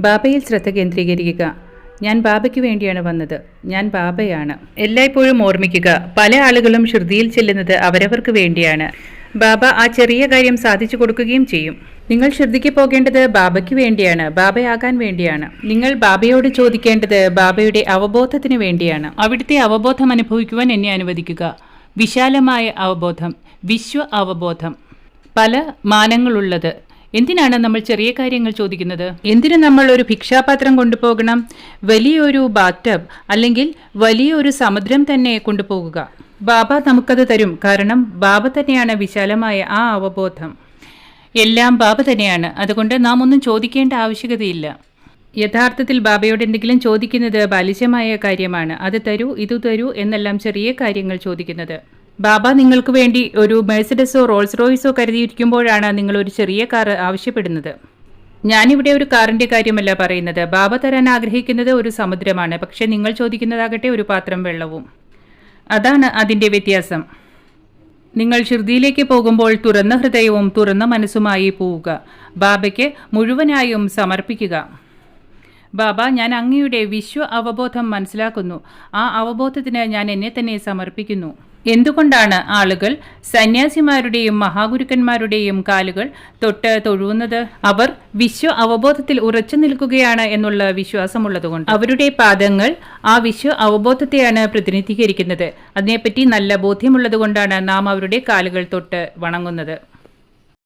ബാബയിൽ ശ്രദ്ധ കേന്ദ്രീകരിക്കുക. ഞാൻ ബാബയ്ക്ക് വേണ്ടിയാണ് വന്നത്. ഞാൻ ബാബയാണ്. എല്ലായ്പ്പോഴും ഓർമ്മിക്കുക പല ആളുകളും ശ്രുതിയിൽ ചെല്ലുന്നത് അവരവർക്ക് വേണ്ടിയാണ്. ബാബ ആ ചെറിയ കാര്യം സാധിച്ചു കൊടുക്കുകയും ചെയ്യും. നിങ്ങൾ ശ്രുതിക്ക് പോകേണ്ടത് ബാബയ്ക്ക് വേണ്ടിയാണ് ബാബയാകാൻ വേണ്ടിയാണ്. നിങ്ങൾ ബാബയോട് ചോദിക്കേണ്ടത് ബാബയുടെ അവബോധത്തിന് വേണ്ടിയാണ്. അവിടുത്തെ അവബോധം അനുഭവിക്കുവാൻ എന്നെ അനുവദിക്കുക. വിശാലമായ അവബോധം വിശ്വ അവബോധം. പല മാനങ്ങളുള്ളത്. എന്തിനാണ് നമ്മൾ ചെറിയ കാര്യങ്ങൾ ചോദിക്കുന്നത്? എന്തിനു നമ്മൾ ഒരു ഭിക്ഷാപാത്രം കൊണ്ടുപോകണം? വലിയൊരു ബാറ്റബ് അല്ലെങ്കിൽ വലിയൊരു സമുദ്രം തന്നെ കൊണ്ടുപോകുക. ബാബ നമുക്കത് തരും. കാരണം ബാബ തന്നെയാണ് വിശാലമായ ആ അവബോധം. എല്ലാം ബാബ തന്നെയാണ്. അതുകൊണ്ട് നാം ഒന്നും ചോദിക്കേണ്ട ആവശ്യകതയില്ല. യഥാർത്ഥത്തിൽ ബാബയോട് എന്തെങ്കിലും ചോദിക്കുന്നത് ബാലിശമായ കാര്യമാണ്. അത് തരൂ ഇത് തരൂ എന്നെല്ലാം ചെറിയ കാര്യങ്ങൾ ചോദിക്കുന്നത്. ബാബ നിങ്ങൾക്ക് വേണ്ടി ഒരു മെഴ്സിഡസോ റോൾസ് റോയ്സോ കരുതിയിരിക്കുമ്പോഴാണ് നിങ്ങൾ ഒരു ചെറിയ കാർ ആവശ്യപ്പെടുന്നത്. ഞാനിവിടെ ഒരു കാറിന്റെ കാര്യമല്ല പറയുന്നത്. ബാബ തരാൻ ആഗ്രഹിക്കുന്നത് ഒരു സമുദ്രമാണ്. പക്ഷേ നിങ്ങൾ ചോദിക്കുന്നതാകട്ടെ ഒരു പാത്രം വെള്ളവും. അതാണ് അതിന്റെ വ്യത്യാസം. നിങ്ങൾ ഷിർദിയിലേക്ക് പോകുമ്പോൾ തുറന്ന ഹൃദയവും തുറന്ന മനസ്സുമായി പോവുക. ബാബയ്ക്ക് മുഴുവനായും സമർപ്പിക്കുക. ബാബ ഞാൻ അങ്ങയുടെ വിശ്വ അവബോധം മനസ്സിലാക്കുന്നു. ആ അവബോധത്തിന് ഞാൻ എന്നെ തന്നെ സമർപ്പിക്കുന്നു. എന്തുകൊണ്ടാണ് ആളുകൾ സന്യാസിമാരുടെയും മഹാഗുരുക്കന്മാരുടെയും കാലുകൾ തൊട്ട് തൊഴുവുന്നത്? അവർ വിശ്വ അവബോധത്തിൽ ഉറച്ചു നിൽക്കുകയാണ് എന്നുള്ള വിശ്വാസമുള്ളതുകൊണ്ട്. അവരുടെ പാദങ്ങൾ ആ വിശ്വ അവബോധത്തെയാണ് പ്രതിനിധീകരിക്കുന്നത്. അതിനെപ്പറ്റി നല്ല ബോധ്യമുള്ളതുകൊണ്ടാണ് നാം അവരുടെ കാലുകൾ തൊട്ട് വണങ്ങുന്നത്.